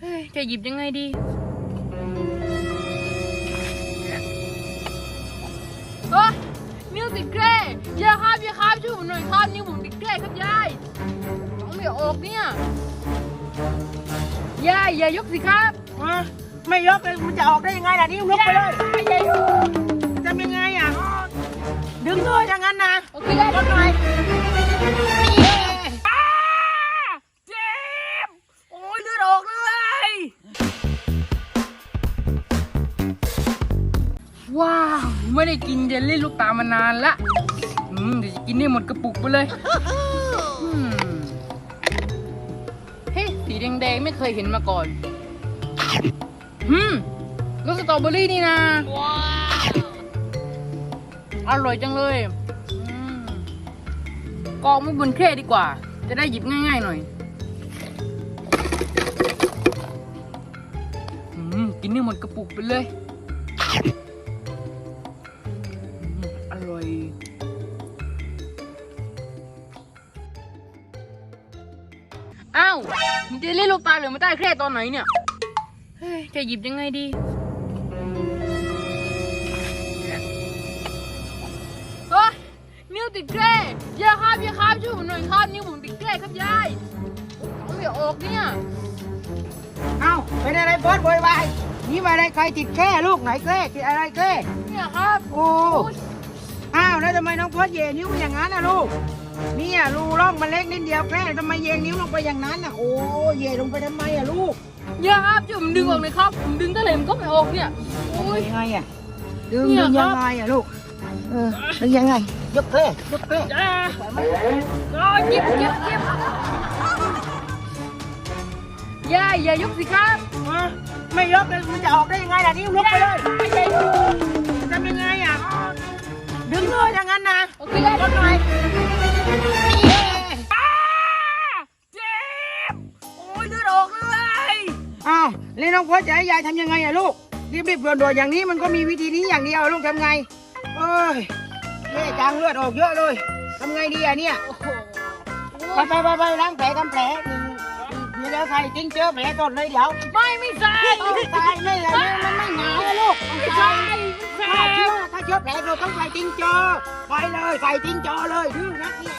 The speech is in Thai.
เฮ้ยจะหยิบยังไงดีเฮ้ยนิ้วติดแกล้ยายครับยายครับช่วยผมหน่อยครับนิ้วผมติดแกล้ครับยายเอาไม่ออกเนี่ยยายอย่ายกสิครับอะไม่ยกเลยมันจะออกได้ยังไงล่ะนี่ยกไปเลย ยาย ว้าว ไม่ได้กินเยลลี่ลูกตาลมานานละอืมเดี๋ยวจะกินให้หมดกระปุกไปเลยอืมเฮ้ยสีแดงๆไม่เคยเห็นมาก่อนอืมรสสตรอเบอรี่นี่นะว้าวอร่อยจังเลยอืมกองไม่บนแคร่ดีกว่า จะได้หยิบง่ายๆหน่อยอืมกินให้หมดกระปุกไปเลย อ้าวมันจะเล่นลูกตาเหลือมาใต้แคร่ตอนไหนเนี่ยเฮ้ยจะหยิบยังไงดีเฮ้ยนิ้วติดแคร่ยายครับยายครับช่วยผมหน่อยครับนิ้วผมติดแคร่ครับยายเอาไม่ออกเนี่ยเอ้าเป็นอะไรเบิร์ดโวยวายนี่มาอะไรใครติดแค่ลูกไหนแค่ติดอะไรแค่เนี่ยครับโอ้อ้าว แล้วทำไมน้องพอดเยนิ้วอย่างนั้นนะลูกเนี่ยรูร่องมันเล็กนิดเดียวแค่ทำไมเยนิ้วลงไปอย่างนั้นอะโอ้เยลงไปทำไมอะลูกยายครับช่วยผมดึงออกหน่อยครับผมดึงตะเหลมก็ไม่ออกเนี่ยโอ้ยยังไงอะดึงเนี่ยดึงครัยับงไงอะลูกเออดึงยังไงยกแค่ยกแค่อ่าก็เจ็บเจ็บเจ็บยายอย่ายกสิครับอะไม่ยกเลยมันจะออกได้ยังไงล่ะนี่ยกไปเลยยายย อ้าวแล้วน้องพอจะให้ยายทำยังไงอะลูกรีบๆด่วนๆอย่างนี้มันก็มีวิธีนี้อย่างเดียวลูกทำไงเอ้ยเย่จังเลือดออกเยอะเลยทำไงดีอะเนี่ยโอ้โหไปไปไปไปล้างแผลทำแผลหนึ่งเดี๋ยวเดี๋ยวใส่ทิ้งเจอแผลก่อนเลยเดี๋ยวไม่ไม่ใช่ต้องใส่ไม่เลยมันไม่หนาวอะลูกต้องไม่ใส่ใช่ไม่ถ้าใช่เชื้อถ้าเชื้อแผลเราต้องใส่ทิ้งเจอไปเลยใส่ทิ้งเจอเลยดื้อนักเนี่ย